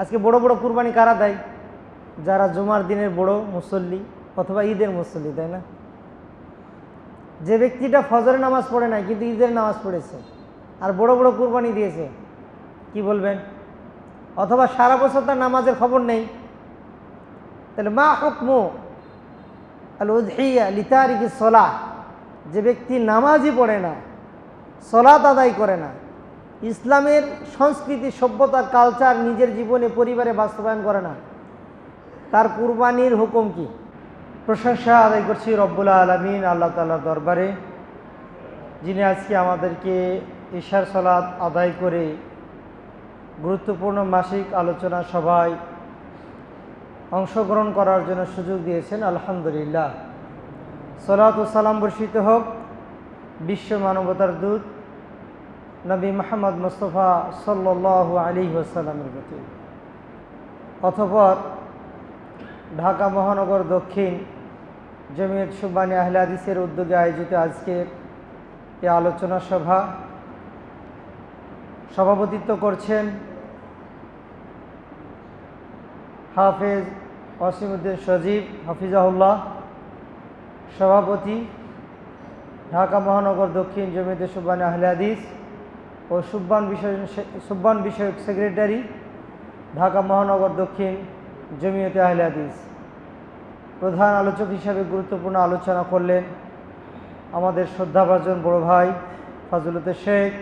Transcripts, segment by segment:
আজকে বড় বড় কুরবানি কারা দেয়? যারা জুমার দিনের বড় মুসল্লি অথবা ঈদের মুসল্লি, তাই না? যে ব্যক্তিটা ফজরের নামাজ পড়ে নাই, কিন্তু ঈদের নামাজ পড়েছে আর বড় বড় কুরবানি দিয়েছে, কি বলবেন? অথবা সারা বছর তার নামাজের খবর নেই। তাহলে মা হুকমু আল উদ্হিয়া লিতারিকি সলা যে ব্যক্তি নামাজই পড়ে না, সলাত আদায় করে না ইসলামের সংস্কৃতি, সভ্যতা, কালচার নিজের জীবনে, পরিবারে বাস্তবায়ন করে না। তার কুরবানির হুকুম কি? প্রশংসা আদায় করছি রব্বুল আলমিন, আল্লাহ তালার দরবারে, যিনি আজকে আমাদেরকে ঈশার সলাৎ আদায় করে গুরুত্বপূর্ণ মাসিক আলোচনা সভায় অংশগ্রহণ করার জন্য সুযোগ দিয়েছেন। আলহামদুলিল্লাহ। সলাত ও সালাম বর্ষিত হোক, বিশ্ব মানবতার দূত নবী মোহাম্মদ মুস্তফা সাল্লাহ আলী ওসালামের প্রতি। অথপর ঢাকা মহানগর দক্ষিণ জমিয়ত সুবানী আহলাদিসের উদ্যোগে আয়োজিত আজকের এ আলোচনা সভা সভাপতিত্ব করছেন হাফেজ ওয়াসিমুদ্দিন সজীব, হাফিজাহুল্লাহ, সভাপতি, ঢাকা মহানগর দক্ষিণ জমিয়তে সুবান আহলে হাদিস। ও সুব্বান বিষয় সুব্বান বিষয়ক সেক্রেটারি, ঢাকা মহানগর দক্ষিণ, জমিয়তে আহলে হাদিস। প্রধান আলোচক হিসাবে গুরুত্বপূর্ণ আলোচনা করলেন আমাদের শ্রদ্ধাভাজন বড় ভাই ফাজলতে শেখ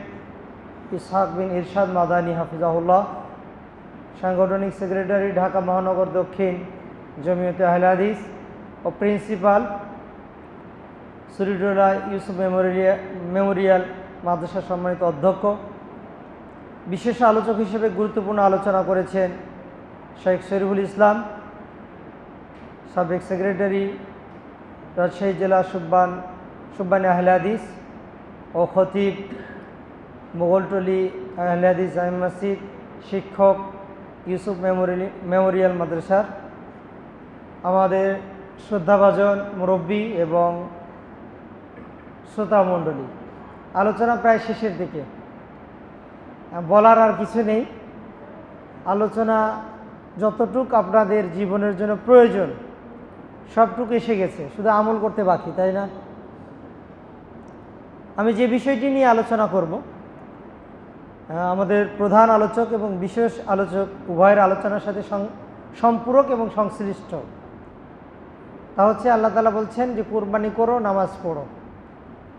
ইসহাক বিন ইরশাদ মাদানী হাফিজাহুল্লাহ, সাংগঠনিক সেক্রেটারি ঢাকা মহানগর দক্ষিণ, জমিয়তে আহলে হাদিস ও principal Suridola Yusuf memorial memorial Madrasa সম্মানিত অধ্যক্ষ, বিশেষ আলোচক হিসেবে গুরুত্বপূর্ণ আলোচনা করেছেন শেখ শরীফুল ইসলাম, সাবেক সেক্রেটারি, রাজশাহী জেলা সুব্বান, সুব্বানী আহলে হাদিস ও খতিব মোগলটলি আহলে হাদিস জামি মসজিদ শিক্ষক ইউসুফ মেমোরিয়াল মেমোরিয়াল মাদ্রাসার আমাদের শ্রদ্ধাভাজন মুরব্বী এবং শ্রোতা মণ্ডলী। আলোচনা প্রায় শেষের দিকে। বলার আর কিছু নেই। আলোচনা যতটুক আপনাদের জীবনের জন্য প্রয়োজন, সবটুকু এসে গেছে। শুধু আমল করতে বাকি, তাই না? আমি যে বিষয়টি নিয়ে আলোচনা করব আমাদের প্রধান আলোচক এবং বিশেষ আলোচক উভয়ের আলোচনার সাথে সম্পূরক এবং সংশ্লিষ্ট। তা হচ্ছে আল্লাহ তালা বলছেন যে, কোরবানি করো, নামাজ পড়ো।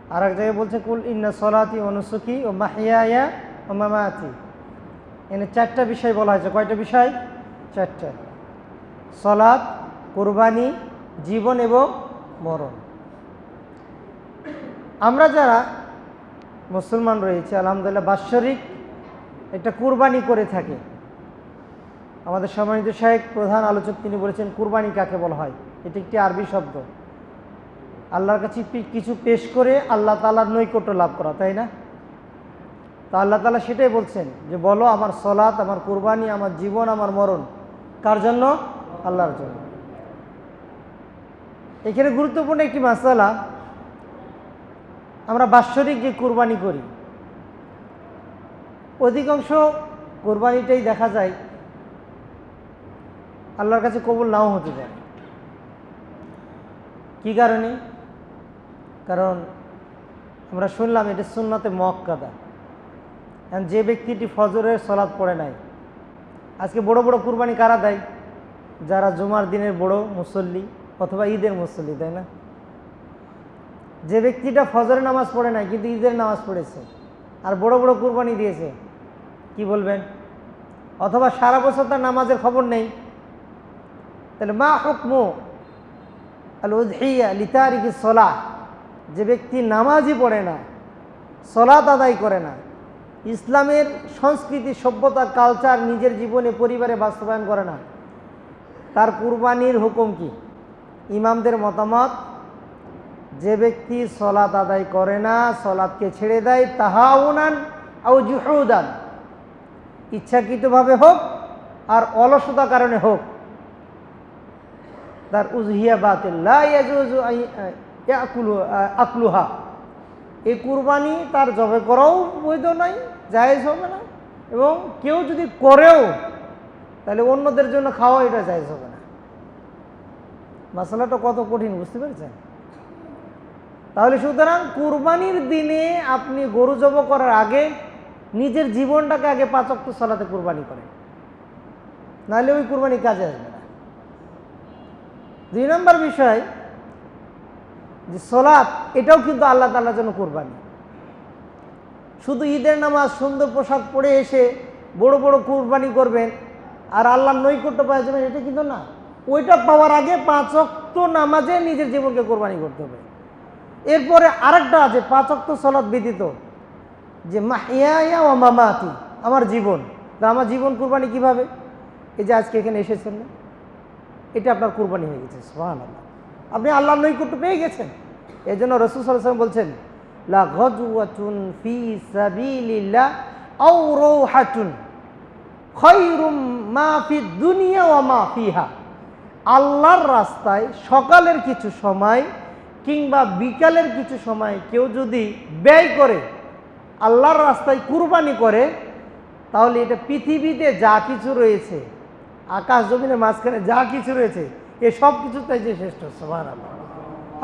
আর এক জায়গায় বলছে, কুল ইন্না সলাতি অনুসুকি ও মাহিয়া ও মামাতি। এনে চারটা বিষয় বলা হয়েছে। কয়টা বিষয়? চারটা। সলাৎ, কোরবানি, জীবন এবং মরণ। আমরা যারা মুসলমান রয়েছে, আলহামদুলিল্লাহ বাৎসরিক একটা কুরবানি করে থাকে। আমাদের সম্মানিত শাহেক প্রধান আলোচক তিনি বলেছেন, কুরবানি কাকে বলা হয়? এটি একটি আরবি শব্দ। আল্লাহর কাছে কিছু পেশ করে আল্লাহ তালার নৈকট্য লাভ করা, তাই না? তা আল্লাহ তালা সেটাই বলছেন যে, বলো আমার সলাৎ, আমার কুরবানি, আমার জীবন, আমার মরণ, কার জন্য? আল্লাহর জন্য। এখানে গুরুত্বপূর্ণ একটি মাসালা, আমরা বাৎসরিক যে কুরবানি করি, অধিকাংশ কোরবানিটাই দেখা যায় আল্লাহর কাছে কবুল নাও হতে পারে। কি কারণে? কারণ আমরা শুনলাম এটা সুন্নতে মক্কাদা যে ব্যক্তিটি ফজরের সলাদ পড়ে নাই, আজকে বড় বড় কুরবানি কারা দেয়? যারা জুমার দিনের বড় মুসল্লি অথবা ঈদের মুসল্লি, তাই না? যে ব্যক্তিটা ফজরের নামাজ পড়ে নাই কিন্তু ঈদের নামাজ পড়েছে আর বড় বড় কুরবানি দিয়েছে, কি বলবেন? অথবা সারা বছর তার নামাজের খবর নেই। তাহলে মা হুকমু আল উদ্হিয়া লিতারিকি সলা যে ব্যক্তি নামাজই পড়ে না সলাত আদায় করে না, ইসলামের সংস্কৃতি, সভ্যতা কালচার নিজের জীবনে, পরিবারে বাস্তবায়ন করে না, তার কুরবানির হুকুম কি? ইমামদের মতামত, যে ব্যক্তি সলাত আদায় করে না, সলাৎকে ছেড়ে দেয়, তাহাউনান আউ জুহুদান, ইচ্ছাকৃতভাবে হোক আর অলসতা কারণে হোক। তার উজহিয়া বাতিল আকলুহা। এই কুরবানি তার জবে করাও বৈধ নয় জায়েজ হবে না। এবং কেউ যদি করেও, তাহলে অন্যদের জন্য খাওয়া এটা চাইজ হবে না। মশলাটা কত কঠিন, বুঝতে পেরেছেন? তাহলে সুতরাং কুরবানির দিনে আপনি গরু জব করার আগে নিজের জীবনটাকে আগে পাচক সলাতে কুরবানি করেন। নাহলে ওই কুরবানি কাজে আসবে না। দুই নম্বর বিষয় যে সলাৎ, এটাও কিন্তু আল্লাহ তাল্লার জন্য কুরবানি। শুধু ঈদের নামাজ, সুন্দর পোশাক পরে এসে বড় বড় কুরবানি করবেন আর আল্লাহর নৈকট্য পাওয়া যাবেন এটা কিন্তু না। ওইটা পাওয়ার আগে পাঁচ অক্ত নামাজে নিজের জীবনকে কোরবানি করতে হবে। এরপরে আরেকটা আছে, পাঁচ অক্ত সলাৎ ব্যতীত, যে মাহিয়া ও মামাতি, আমার জীবন। তা আমার জীবন কুরবানি কীভাবে? এই যে আজকে এখানে এসেছেন না? এটা আপনার কুরবানি হয়ে গেছে সোহান আল্লাহ আপনি আল্লাহর নৈকট্য পেয়ে গেছেন। এই জন্য রসুল সাল্লাম বলছেন আল্লাহর রাস্তায় সকালের কিছু সময় কিংবা বিকালের কিছু সময় কেউ যদি ব্যয় করে, আল্লাহর রাস্তায় কুরবানি করে, তাহলে এটা পৃথিবীতে যা কিছু রয়েছে, আকাশ জমিনের মাঝখানে যা কিছু রয়েছে এ সব কিছু তাই যে শ্রেষ্ঠ সবার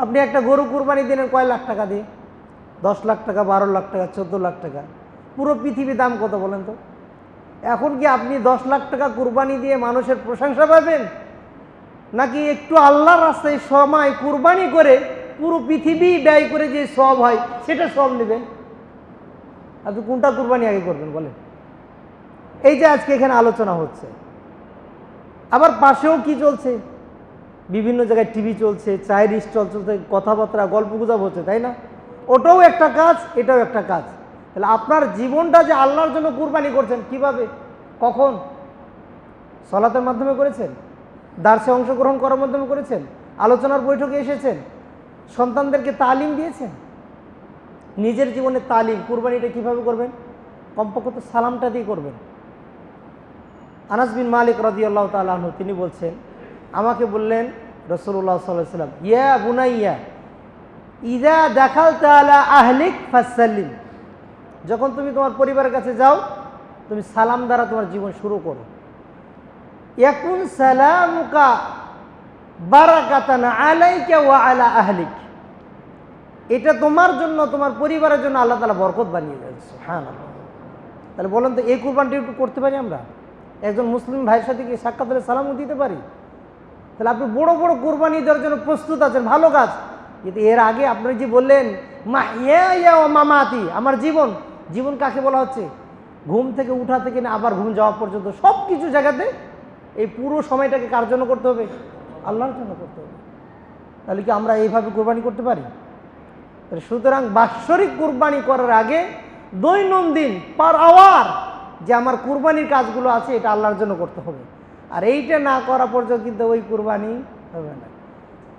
আপনি একটা গরু কুরবানি দিলেন কয় লাখ টাকা দিয়ে? দশ লাখ টাকা, বারো লাখ টাকা, চোদ্দ লাখ টাকা। পুরো পৃথিবীর দাম কত বলেন তো? এখন কি আপনি দশ লাখ টাকা কুরবানি দিয়ে মানুষের প্রশংসা পাবেন? নাকি একটু আল্লাহর রাস্তায় সময় কুরবানি করে পুরো পৃথিবী ব্যয় করে যে সব হয়, সেটা সব নেবেন? আপনি কোনটা কুরবানি আগে করবেন বলেন? এই যে আজকে এখানে আলোচনা হচ্ছে। আবার পাশেও কি চলছে? বিভিন্ন জায়গায় টিভি চলছে, চায়ের স্টল চলছে, কথাবার্তা, গল্প গুজব হচ্ছে, তাই না? ওটাও একটা কাজ, এটাও একটা কাজ। তাহলে আপনার জীবনটা যে আল্লাহর জন্য কুরবানি করছেন, কীভাবে? কখন? সলাতের মাধ্যমে করেছেন? দার্সে অংশগ্রহণ করার মাধ্যমে করেছেন? আলোচনার বৈঠকে এসেছেন? সন্তানদেরকে তালিম দিয়েছেন? নিজের জীবনে তালিম, কুরবানিটা কীভাবে করবেন? কমপক্ষে তো সালামটা দিয়ে করবেন। আনাস বিন মালিক রদিয়াল্লাহ তালু তিনি বলছেন আমাকে বললেন রসুল্লাহ সাল্লাহ সাল্লাম ইয়া বুনাইয়া, ইদা দেখাল তালা আহলিক ফাসাল্লিম। যখন তুমি তোমার পরিবারের কাছে যাও, তুমি সালাম দ্বারা তোমার জীবন শুরু করো। ইয়াকুন সালামুকা বারাকাতানা আলাইকা ওয়া আলা আহলিক। এটা তোমার জন্য, তোমার পরিবারের জন্য আল্লাহ তালা বরকত বানিয়ে দিয়েছে হ্যাঁ তাহলে বলেন তো, এই কুরবানটি একটু করতে পারি আমরা? একজন মুসলিম ভাইয়ের সাথে কি সাক্ষাৎ হলে সালামও দিতে পারি? তাহলে আপনি বড় বড় কোরবানি দেওয়ার জন্য প্রস্তুত আছেন, ভালো কাজ। কিন্তু এর আগে আপনি যে বললেন মা ইয়া ইয়া ও মামাতি আমার জীবন জীবন কাকে বলা হচ্ছে? ঘুম থেকে উঠা থেকে না আবার ঘুম যাওয়া পর্যন্ত সব কিছু জায়গাতে এই পুরো সময়টাকে কার জন্য করতে হবে? আল্লাহর জন্য করতে হবে। তাহলে কি আমরা এইভাবে কোরবানি করতে পারি? সুতরাং বাৎসরিক কুরবানি করার আগে দৈনন্দিন পার আওয়ার যে আমার কুরবানির কাজগুলো আছে, এটা আল্লাহর জন্য করতে হবে। আর এইটা না করা পর্যন্ত কিন্তু ওই কুরবানি হবে না।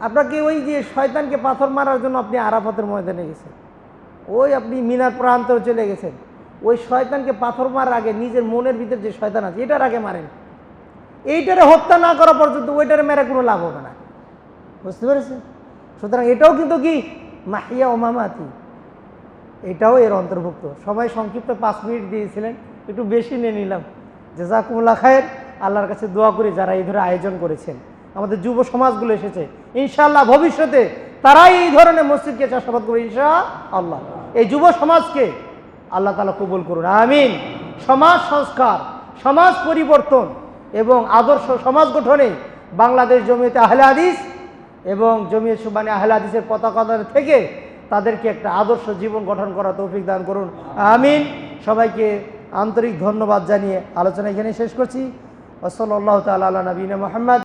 আপনাকে ওই যে শয়তানকে পাথর মারার জন্য আপনি আরাফাতের ময়দানে গেছেন। ওই আপনি মিনার প্রান্তরে চলে গেছেন। ওই শয়তানকে পাথর মারার আগে নিজের মনের ভিতরে যে শয়তান আছে, এটার আগে মারেন। এইটারে হত্যা না করা পর্যন্ত ওইটারে মেরে কোনো লাভ হবে না। বুঝতে পেরেছেন? সুতরাং এটাও কিন্তু কি? মাহিয়া ও মামাতি। এটাও এর অন্তর্ভুক্ত। সবাই সংক্ষিপ্ত পাঁচ মিনিট দিয়েছিলেন, একটু বেশি নিয়ে নিলাম। যে জেজাকুমুল্লা খায়ের। আল্লাহর কাছে দোয়া করি যারা এই ধরে আয়োজন করেছেন। আমাদের যুব সমাজগুলো এসেছে। ইনশাআল্লাহ ভবিষ্যতে তারাই এই ধরনের মসজিদকে চাষাবাদ করবে ইনশা আল্লাহ এই যুব সমাজকে আল্লাহ তালা কবুল করুন। আমিন। সমাজ সংস্কার, সমাজ পরিবর্তন এবং আদর্শ সমাজ গঠনে বাংলাদেশ জমিয়তে আহলে এবং জমিয়ত সুবানি আহলে হাদিসের পতাকা থেকে তাদেরকে একটা আদর্শ জীবন গঠন করা তৌফিক দান করুন। আমিন। সবাইকে আন্তরিক ধন্যবাদ জানিয়ে আলোচনা এখানে শেষ করছি। ওসল আল্লাহ তালা নবীন মোহাম্মদ